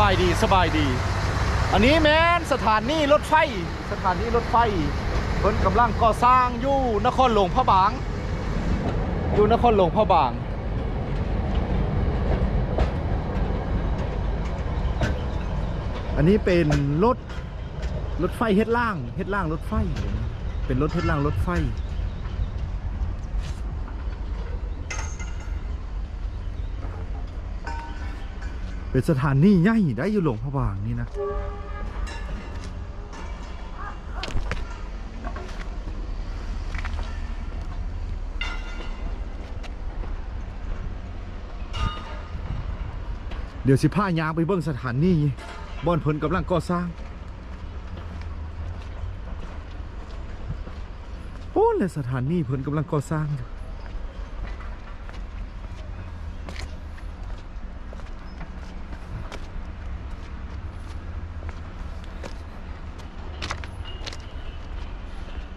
สบายดีสบายดี อันนี้แมนสถานีรถไฟ สถานีรถไฟเพิ่นกำลังก่อสร้างอยู่นครหลวงพระบาง อยู่นครหลวงพระบางอันนี้เป็นรถรถไฟเฮ็ดล่างเฮ็ดล่างรถไฟ เป็นรถเฮ็ดล่างรถไฟ เป็นสถานีใหญ่ได้อยู่หลวงพระบางนี่นะเดี๋ยวสิพายางไปเบิ่งสถานีบ่อนเพิ่นกำลังก่อสร้างโอ้และสถานีเพิ่นกำลังก่อสร้างอยู่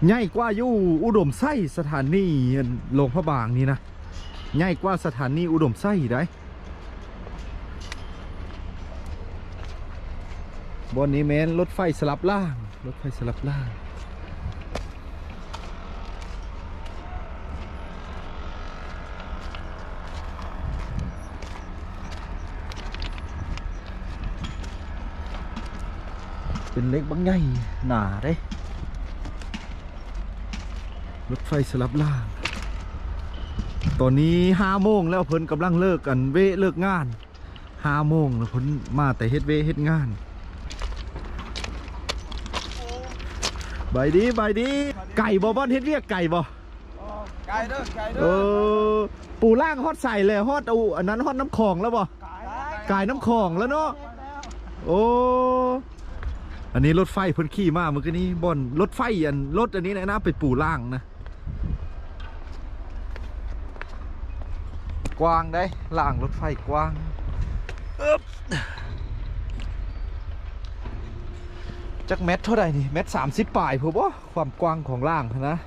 ใหญ่กว่าอยู่อุดมไส้สถานีหลวงพระบางนี่นะใหญ่กว่าสถานีอุดมไส้ได้บนนี้แมนรถไฟสลับล่าง รถไฟสลับล่าง เป็นเล็กบางใหญ่หนาเด้ รถไฟสลับล่าง ตอนนี้ห้าโมงแล้วเพิ่นกำลังเลิกกันเวะเลิกงานห้าโมงแล้วเพิ่นมาแต่เฮ็ดเวะเฮ็ดงานบายดีบายดี ไก่บ่บ่อนเฮ็ดเวียกไก่บ่ไก่เด้อไก่เอเด้ออปูล่างฮอดใส่เลยฮอดเอาอันนั้นฮอดน้ำของแล้วบ่ไก่น้ำของแล้วเนาะโอ้อันนี้รถไฟเพิ่นขี่มาเมื่อกี้นี้บ่อนรถไฟอันรถอันนี้นะนะไปปูล่างนะ กว้างได้ล่างรถไฟกว้างอึ๊บจักเม็ดเท่าไหร่นี่เม็ดสามสิบปลายผมว่าความกว้างของล่างนะ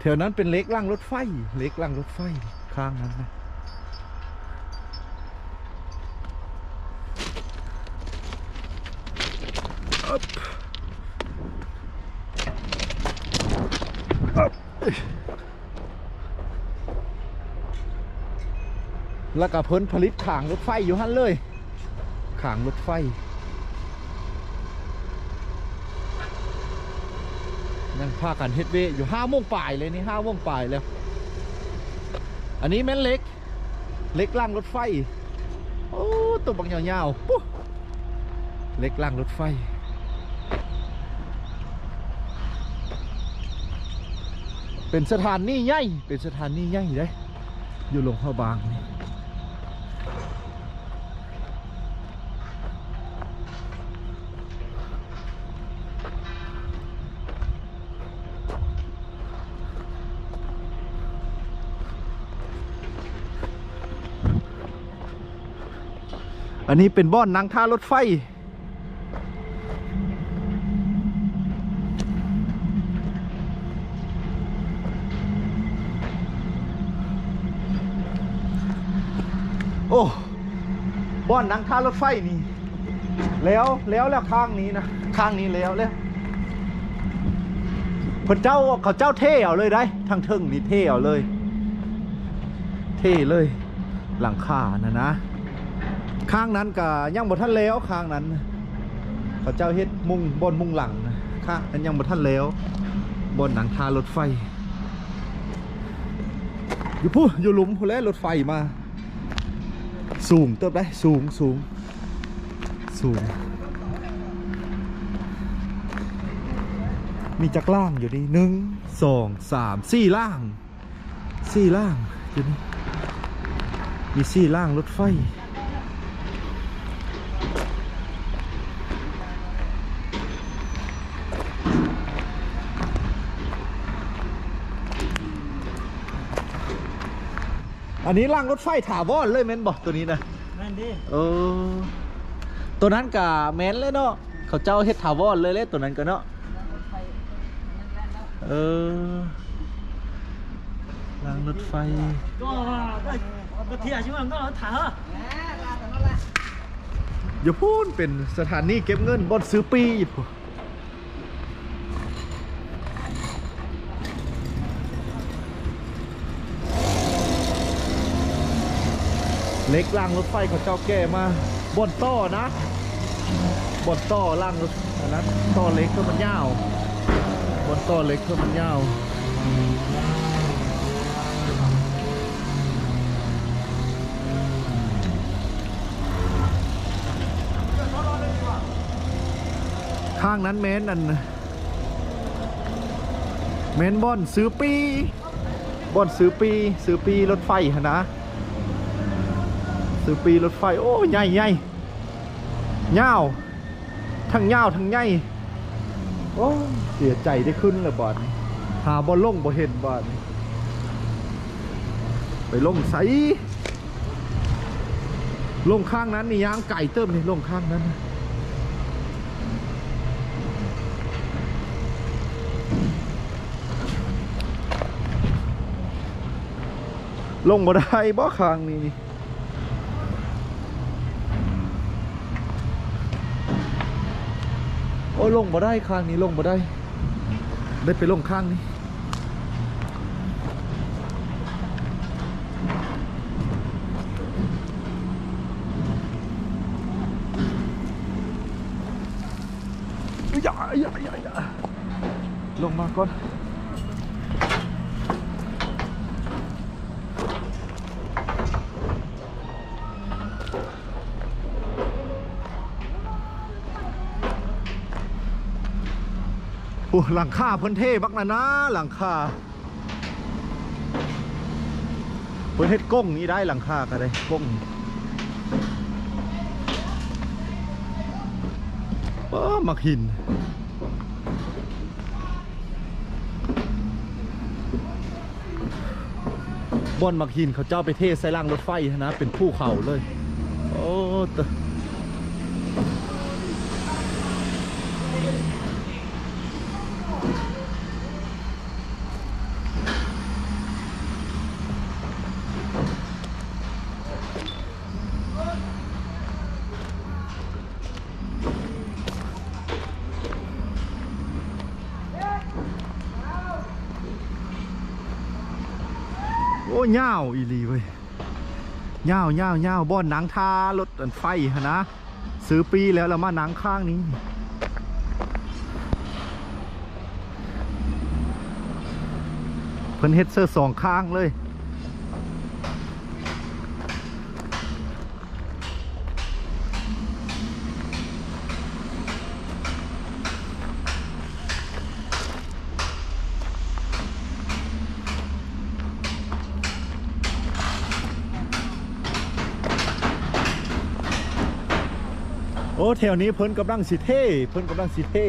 แถวนั้นเป็นเล็กล่างรถไฟ เล็กล่างรถไฟข้างนั้นนะ แล้วก็เพิ่นผลิตขางรถไฟอยู่หันเลย ขางรถไฟ ยังพากันเฮ็ดเวอยู่ห้าโมงป่ายเลยนี่ห้าโมงป่ายแล้ว อันนี้แม่นเล็ก เล็กล่างรถไฟ โอ้ตัวบังยาวๆปุ๊เล็กล่างรถไฟ เป็นสถานนี่ใหญ่ เป็นสถานนี่ใหญ่เลยอยู่หลวงพ่อบางนี่อันนี้เป็นบ่อนนั่งท่ารถไฟ โอ้บ่อนนังท่ารถไฟนี่ แล้วแล้วแล้วข้างนี้นะข้างนี้แล้วแล้วพระเจ้าเขาเจ้าเท่เอาเลยได้ทางเทิงนี่เท่เอาเลย เท่เลย หลังคานะนะ ข้างนั้นกับยังบ่ท่านแล้วข้างนั้น เขาเจ้าเฮ็ดมุงบนมุงหลังนะข้างนั้นยังบท่านแล้ว บนหนังทารถไฟ อยู่พูอยู่หลุมพูแล้วรถไฟมา สูงเติบได้สูงสูงสูง มีจักล่างอยู่นี่หนึ่งสองสามสี่ล่างสี่ล่างอยู่นี่มีสี่ล่างรถไฟ อันนี้ล่างรถไฟถาวรเลยแม่นบอกตัวนี้นะนั่นดิเออตัวนั้นกะแมนเลยเนาะเขาเจ้าเฮ็ดถาวรเลยเลยตัวนั้นก็เนาะเออรางรถไฟก็ได้บทีอาชีพมันก็ถามอย่าพูดเป็นสถานีเก็บเงินบนซื้อปีอยู่ เล็กรางรถไฟเขาเจ้าแก่มาบนต่อนะบนต่อรางรถนนั้นต่อเล็กเพื่อมันยาวบนต่อเล็กเพื่อมันยาวข้างนั้นเมนอันเมนบอนซื้อปีบอนซื้อปีซื้อปีรถไฟนะ ซื้อปีรถไฟ โอ้ใหญ่ใหญ่เงาวทั้งเงาวทั้งใหญ่โอ้เสียใจได้ขึ้นเลยบอดหาบอลลงบ่เห็นบอดไปลงใสลงข้างนั้นนี่ยางไก่เติมนี่ลงข้างนั้นนะลงบ่ได้บ่คางนี่นี่โอ้ยลงบ่ได้คางนี้ลงบ่ได้ ได้ไปลงข้างนี้ยอย่าอย่าอย่าลงมาก่อน โอ้หลังคาเพิ่นเท่บักนะนะหลังคาเพิ่นเฮ็ดก้งนี่ได้หลังคาก็ได้ก้งเออมักหินบอนมักหินเขาเจ้าไปเทใส่ล่างรถไฟนะเป็นภูเขาเลย โอ้ต เงี้ยาวอีลีเว้ยยาวยาวยาวบ่อนหนังทารถอันไฟนนะซื้อปีแล้วเรามาหนังข้างนี้เพิ่นเฮ็ดเสื้อสองข้างเลย อ้แถวนี้เพิ่นกำลังสิเท่เพิ่นกำลังสิเท่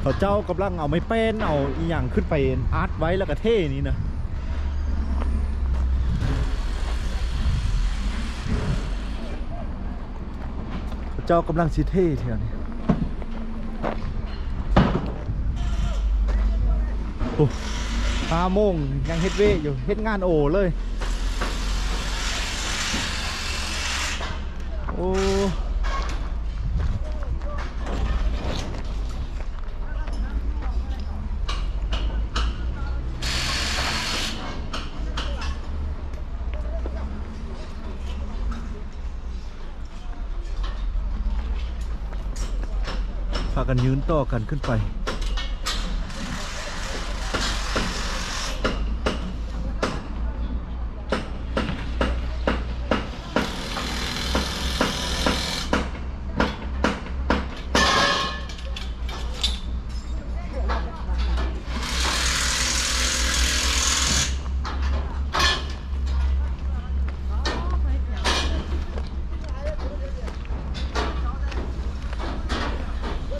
เขาเจ้ากำลังเอาไม้เป็นเอาอีหยังขึ้นไปอาร์ตไว้แล้วก็เท่นี่นะเขาเจ้ากำลังสิเท่แถวนี้โอ้ห้าโมงยังเฮ็ดเวอยู่เฮ็ดงานโอเลย โอ้ กันยืนต่อกันขึ้นไป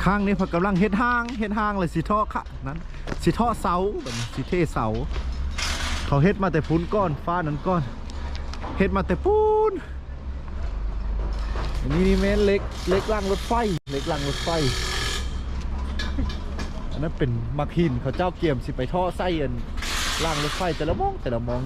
ข้างนี้พนกำลังเฮ็ดห้างเฮ็ดห้างเลยสิท่อค่ะนั้นสิท่อเสาแบบสิเทเสา เขาเฮ็ดมาแต่พุ้นก้อนฟ้านั้นก้อนเฮ็ดมาแต่ปูนอันนี้นี่แม่นเล็กเล็กล่างรถไฟเล็กล่างรถไฟ อันนั้นเป็นมักหินเขาเจ้าเกี่ยมสิไปท่อไส้อันล่างรถไฟแต่ละมองแต่ละมอง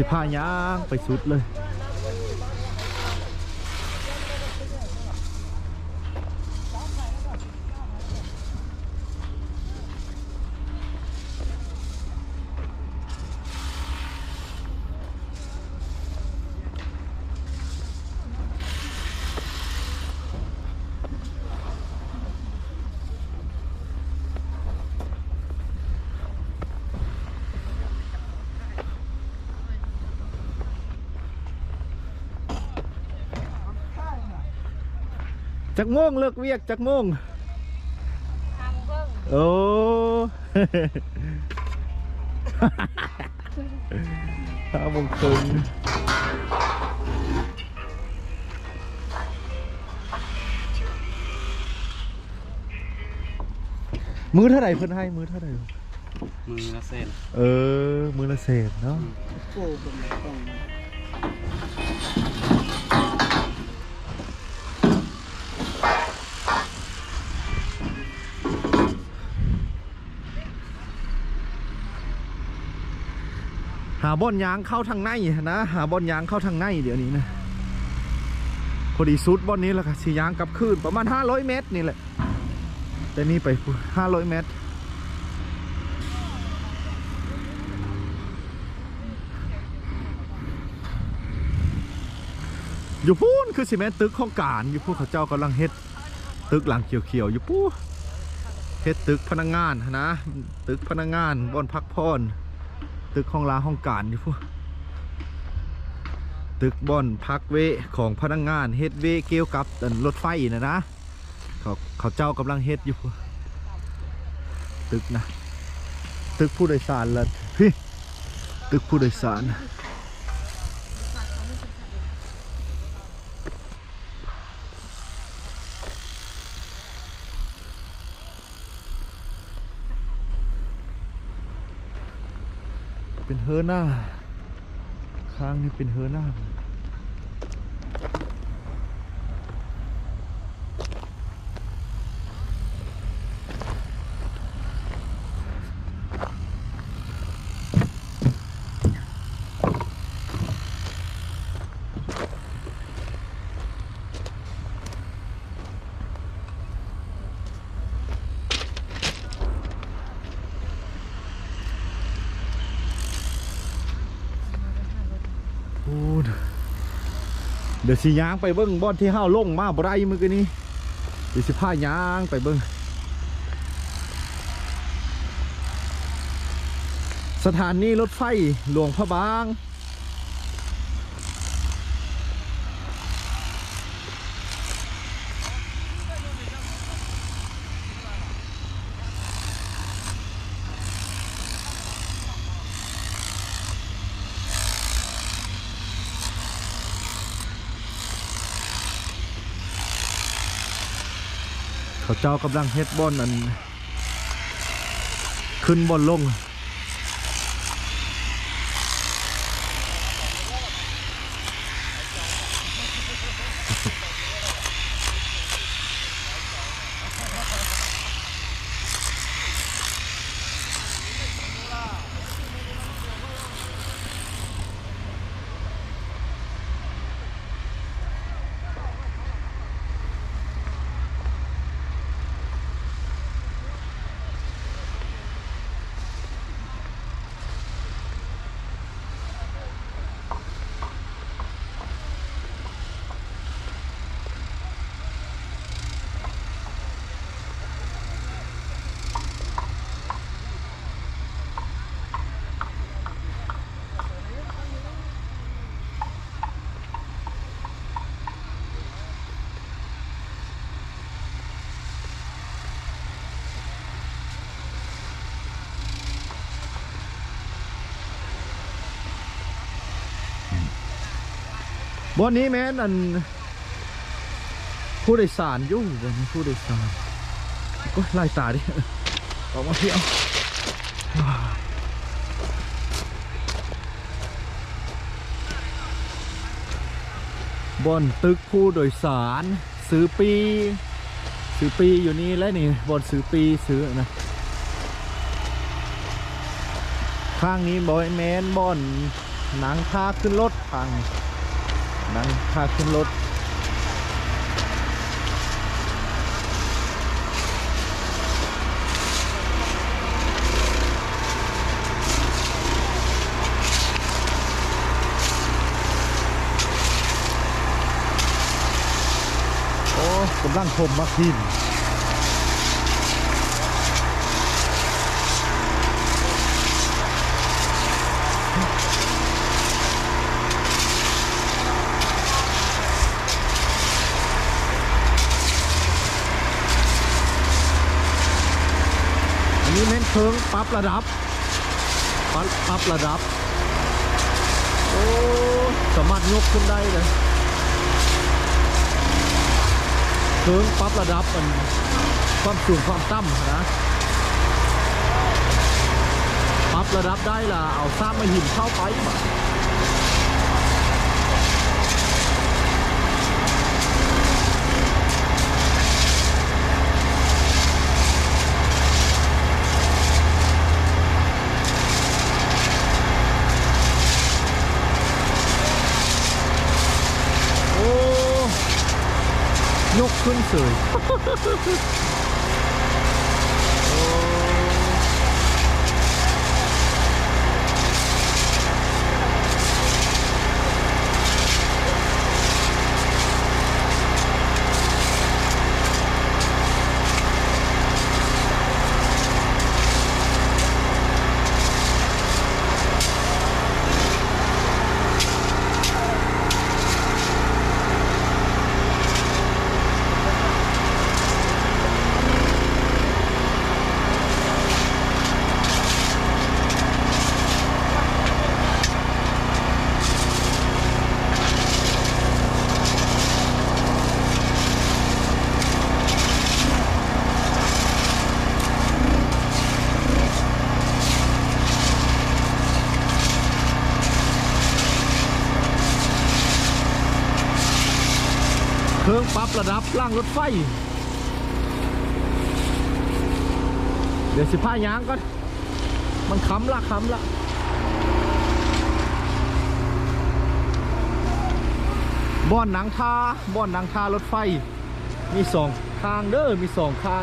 สิพาย่างไปสุดเลย จักโมงเลิกเวียกจักโมงโอ้ ห้าโมงครึ่งมือเท่าไหร่เพิ่นให้มือเท่าไหร่ มือละเส้นเออ มือละเศษเนาะ โอ้ผมต้องาบ่อนยางเข้าทางในนะหาบ่อนยางเข้าทางในเดี๋ยวนี้นะพอดีซุดบ่อนนี้แหละค่ะสียางกลับคืนประมาณ 500 เมตรนี่แหละแต่นี่ไป 500 เมตรอยู่พูนคือสิแม่นตึกของการอยู่พูนเขาเจ้ากำลังเฮ็ดตึกหลังเขียวๆอยู่ปูเฮ็ดตึกพนักงานนะตึกพนักงานบ่อนพักพร ตึกห้องลาห้องการอยู่พวกตึกบ่อนพักเวของพนักงานเฮ็ดเวเกี่ยวกับรถไฟนะนะเขาเขาเจ้ากำลังเฮ็ดอยู่ ตึกนะ ตึกผู้โดยสารละพี่ตึกผู้โดยสาร เป็นเฮอหน้า ข้างนี้เป็นเฮอหน้า พูดเดี๋ยวสิยางไปเบิ้งบ่อนที่ห้าวลงมาบ่ไรมือกันนี้เดี๋ยวสิพายางไปเบิ้งสถานีรถไฟหลวงพระบาง เจ้ากำลังเฮ็ดบอนอัน ขึ้นบอนลง บนนี้แม่นอันผู้โดยสารยู่งบนผู้โดยสารก็ไล่ตาดิออกมาเที่ยวบนตึกผู้โดยสารซื้อปีซื้อปีอยู่นี่แล้วนี่บนซื้อปีซื้อนะข้างนี้บอยแมนบอนหนังพาขึ้นรถทางนี้ นั่งพาขึ้นรถกำลังชมมาทีมอันนี้เน้นเพิงป รับระดับปรับปรับระดับ โอ้สามารถยกขึ้นได้เลยเคิงปรับระดับมันความสูงความต่ำนะปรับระดับได้ละเอาซ้ำมาหินเข้าไปมาโอ้ ย รับระดับล่างรถไฟ เดี๋ยวสิผ้ายางก่อน มันค้ำละค้ำละบ่อนหนังทาบ่อนหนังทารถไฟ มีสองทางเด้อมีสองทาง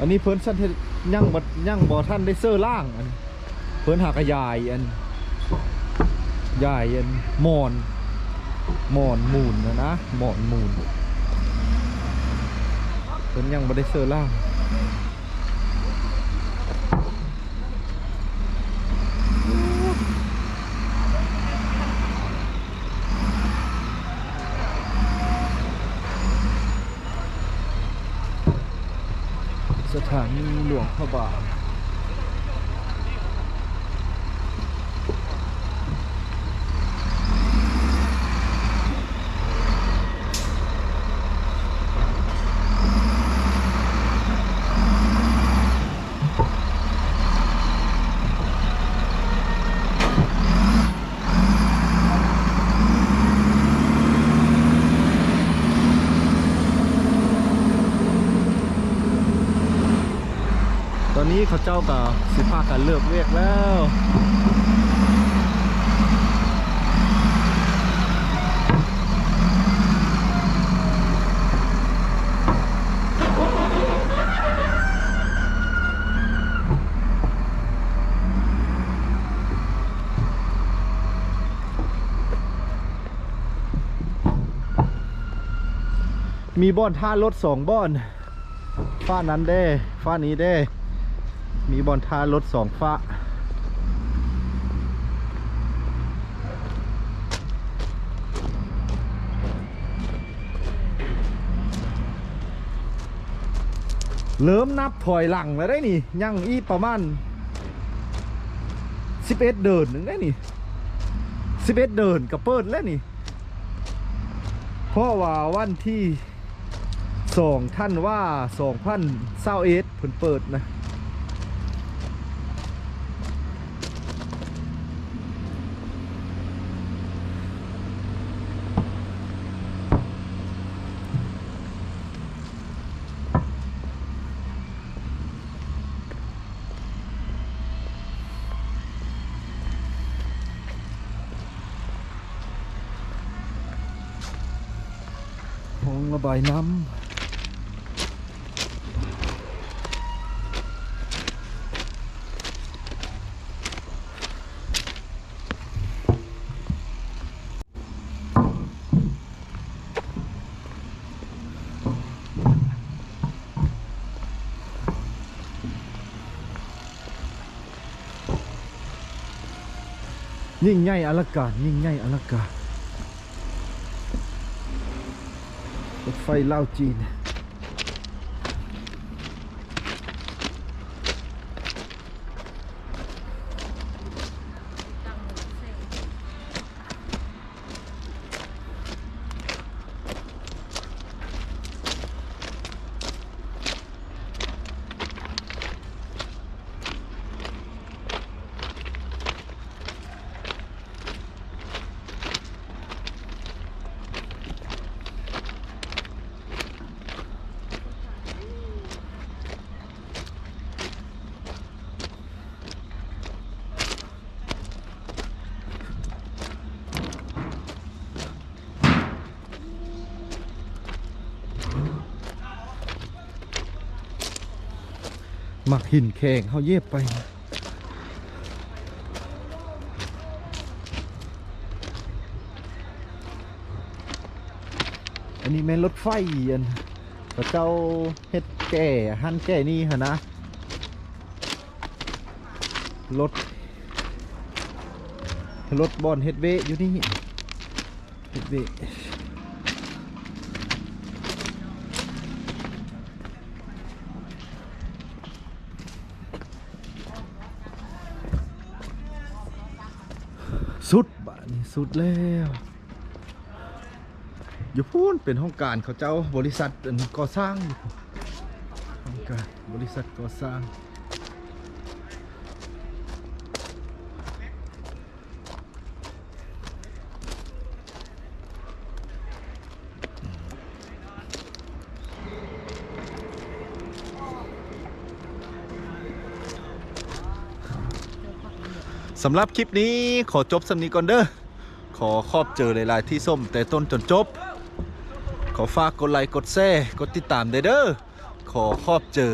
อันนี้เพิ่นสันเทยังบดยังบ่ท่านได้เสื้อล่างอันเพิ่นหากระยายอันยายอันหมอนหมอนมูนนะนะหมอนมูนเพิ่นยังบ่ได้เสื้อล่าง สถา นี้เขาเจ้ากับสิพากันเลิกเรียกแล้วมีบ่อนท่ารถสองบ่อนฝ้านั้นเด้ฝ้านี้เด้ มีบอลทารถสองฝ้าเริ่มนับถอยหลังแล้วได้นี่ ยังอีประมาณ11 เดินหนึ่งได้นี่11 เดินก็เปิดแล้วนี่ เพราะว่าวันที่สองท่านว่าสองพันเศร้าเอสเพิ่นเปิดนะ ห้องระบายน้ำยิ่งใหญ่อ หมักหินแข็งเขาเย็บไปอันนี้แม่นรถไฟอันพระเจ้าเฮ็ดแก่หันแก่นี่ฮะนะรถรถบอลเฮ็ดเวอยู่นี่เฮ็ดเว สุดบะนี่ สุดแล้วอยู่พูนเป็นห้องการเขาเจ้าบริษัทก่อสร้างอยู่ห้องการบริษัทก่อสร้างสำหรับคลิปนี้ขอจบสำนีก่อนเด้อ ขอขอบเจอหลาย ๆ ที่ส้มแต่ต้นจนจบ ขอฝากกดไลค์กดแชร์กดติดตามเด้อเด้อขอขอบเจอ